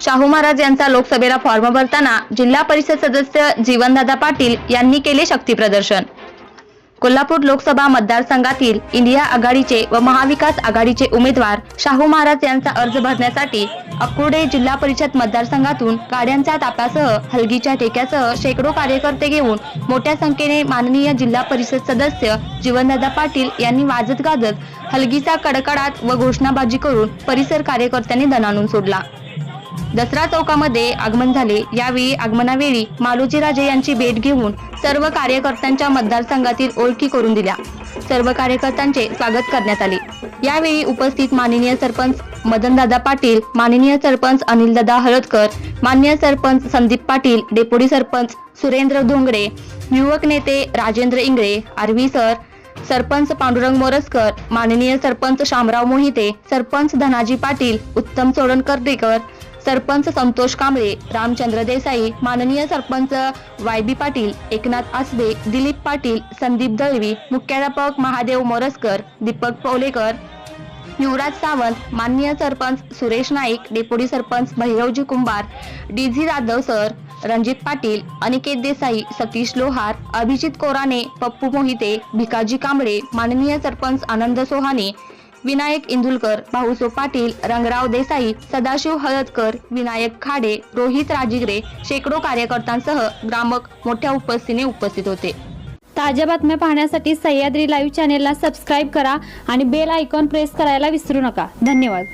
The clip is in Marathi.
शाहू महाराज यांचा लोकसभेला फॉर्म भरताना जिल्हा परिषद सदस्य जीवनदादा पाटील यांनी केले शक्ती प्रदर्शन. कोल्हापूर लोकसभा मतदारसंघातील इंडिया आघाडीचे व महाविकास आघाडीचे उमेदवार शाहू महाराज यांचा अर्ज भरण्यासाठी अक्कोडे जिल्हा परिषद मतदारसंघातून गाड्यांच्या ताप्यासह हलगीच्या टेक्यासह शेकडो कार्यकर्ते घेऊन मोठ्या संख्येने माननीय जिल्हा परिषद सदस्य जीवनदादा पाटील यांनी वाजत गाजत हलगीचा कडकडाट व घोषणाबाजी करून परिसर कार्यकर्त्यांनी दणाणून सोडला. दसरा चौकामध्ये आगमन झाले. यावेळी आगमनावेळी मालोजीराजे यांची भेट घेऊन सर्व कार्यकर्त्यांच्या मतदारसंघातील ओळखी करून दिल्या. सर्व कार्यकर्त्यांचे स्वागत करण्यात आले. यावेळी उपस्थित माननीय सरपंच मदनदादा पाटील माननीय सरपंच अनिलदादा हळदकर मान्य सरपंच संदीप पाटील डेप्युटी सरपंच सुरेंद्र धोंगडे युवक नेते राजेंद्र इंगळे आरवी सर सरपंच पांडुरंग मोरसकर माननीय सरपंच शामराव मोहिते सरपंच धनाजी पाटील उत्तम सोडणकर्डेकर सरपंच संतोष कांबळे रामचंद्र देसाई माननीय सरपंच वाय बी पाटील एकनाथ आसबे दिलीप पाटील संदीप दळवी मुख्याध्यापक महादेव मोरसकर दीपक पौलेकर युवराज सावंत माननीय sarpanch Suresh Naik deputy sarpanch Bhairavji Kumbhar D Z Jadhav sir Ranjit Patil Aniket Desai Satish Lohar Abhijit Korane Pappu Mohite Bhikaji Kamble माननीय सरपंच आनंद सोहाने विनायक इंदुलकर भाऊसो पाटील रंगराव देसाई सदाशिव हळदकर विनायक खाडे रोहित राजिगरे शेकडो कार्यकर्त्यांसह ग्रामक मोठ्या उपस्थितीने उपस्थित होते. ताज्या बातम्या पाहण्यासाठी सह्याद्री लाईव्ह चॅनेलला सबस्क्राईब करा आणि बेल आयकॉन प्रेस करायला विसरू नका. धन्यवाद.